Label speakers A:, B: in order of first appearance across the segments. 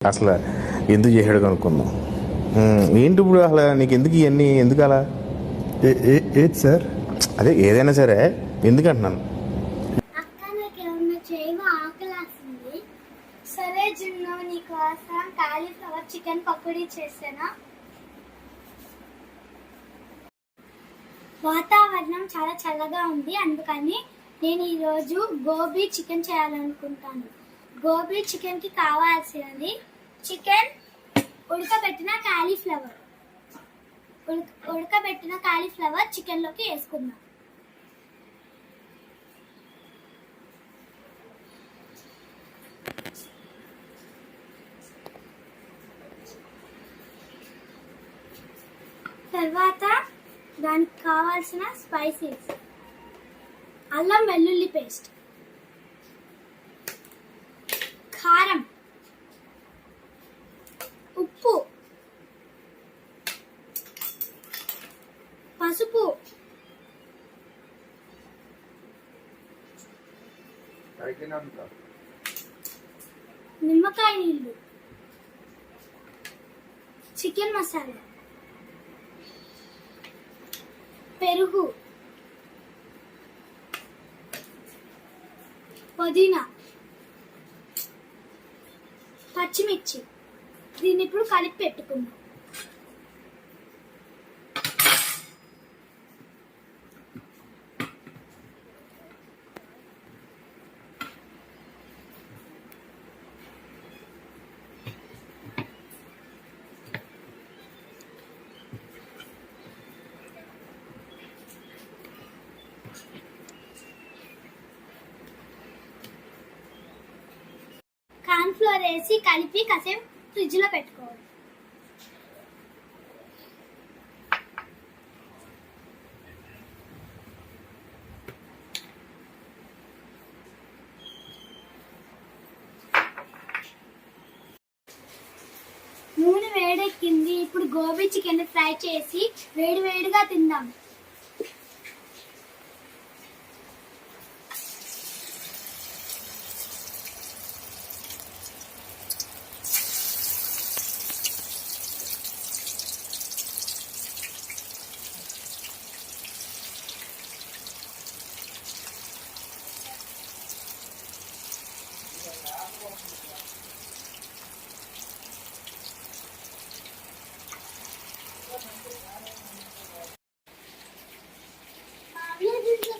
A: అసలు ఎందుకు చేసాడు కనుక్కుందాం ఏంటి ఇప్పుడు అసలు నీకు ఎందుకు ఇవన్నీ ఎందుకు అలా?
B: ఏది సార్?
A: అదే ఏదైనా సరే ఎందుకు అంటున్నాను
C: అక్క నాకు ఏమన్నా చేయవు ఆకలేస్తుంది సరే జున్ను నీకోసం కాలీఫ్లవర్ చికెన్ పకోడీ చేసానా? వాతావరణం చాలా చల్లగా ఉంది అందుకని నేను ఈరోజు గోబీ చికెన్ చేయాలనుకుంటాను. గోబీ చికెన్కి కావాల్సినది చికెన్ ఉడకబెట్టిన కాలీఫ్లవర్. ఉడక ఉడకబెట్టిన కాలీఫ్లవర్ చికెన్లోకి వేసుకుందాం. తర్వాత దానికి కావాల్సిన స్పైసెస్. అల్లం వెల్లుల్లి పేస్ట్. నిమ్మకాయ నీళ్ళు. చికెన్ మసాలా. పెరుగు. పుదీనా. పచ్చిమిర్చి. దీన్ని ఇప్పుడు కలిపి పెట్టుకుందాం. ఫ్లోర్ వేసి కలిపి కాసేపు ఫ్రిడ్జ్లో పెట్టుకోవాలి. నూనె వేడెక్కింది. ఇప్పుడు గోబీ చికెన్ ఫ్రై చేసి వేడి వేడిగా తిందాం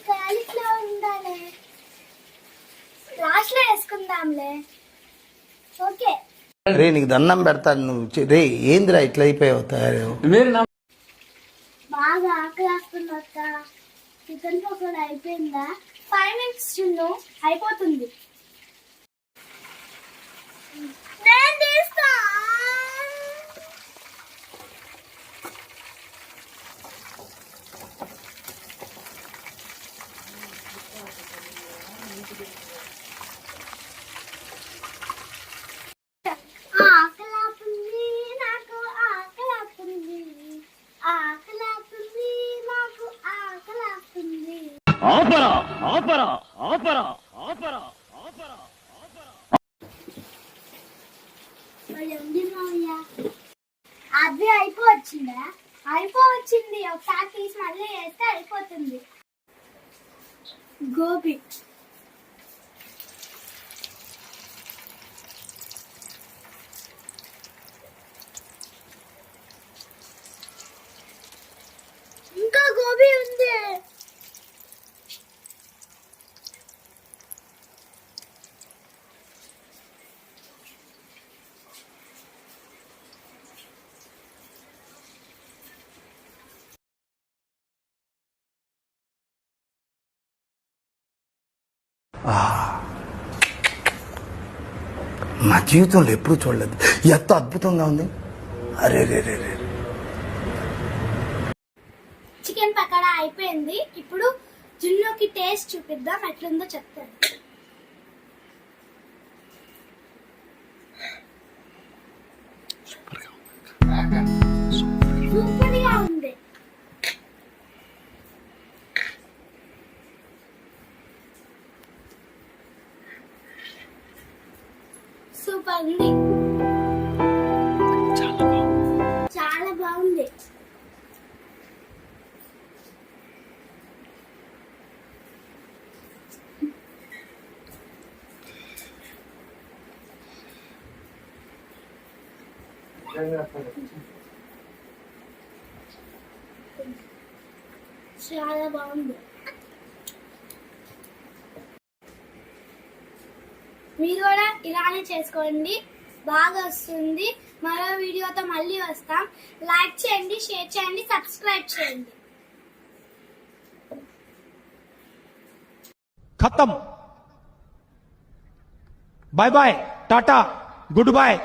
C: కాలీఫ్లవర్ ఉండాలి లాస్ట్లో వేసుకుందాంలే ఓకే.
D: రే నీకు దండం పెడతాను నువ్వు రే ఏందిరా ఇట్లా అయిపోయావు తయారు
C: బాగా ఆకలేస్తుంది అక్క. చికెన్ పకోడా అయిపోయిందా? ఫైవ్ మినిట్స్ చున్ను అయిపోతుంది. నేను తీస్తా.
E: ఆపరా ఆపరా ఆపరా ఆపరా ఆపరా
C: మరి అది అయిపోవచ్చిందా? అయిపోవచ్చింది. ఒకసారి తీసి మళ్ళీ వేస్తే అయిపోతుంది. గోబీ ఇంకా గోబీ ఉంది.
D: నా జీవితంలో ఎప్పుడు చూడలేదు. ఎంత అద్భుతంగా ఉంది. అరే రే రే రే
C: చికెన్ పకోడా అయిపోయింది. ఇప్పుడు జున్నుకి టేస్ట్ చూపిద్దాం. ఎట్లుందో చెప్తాను. సూపర్ చాలా బాగుంది. చాలా బాగుంది. మీరు కూడా ఇలానే చేసుకోండి. బాగా వస్తుంది. మరో వీడియోతో మళ్ళీ వస్తాం. లైక్ చేయండి షేర్ చేయండి సబ్స్క్రైబ్ చేయండి.
F: ఖతం. Bye bye tata. Good bye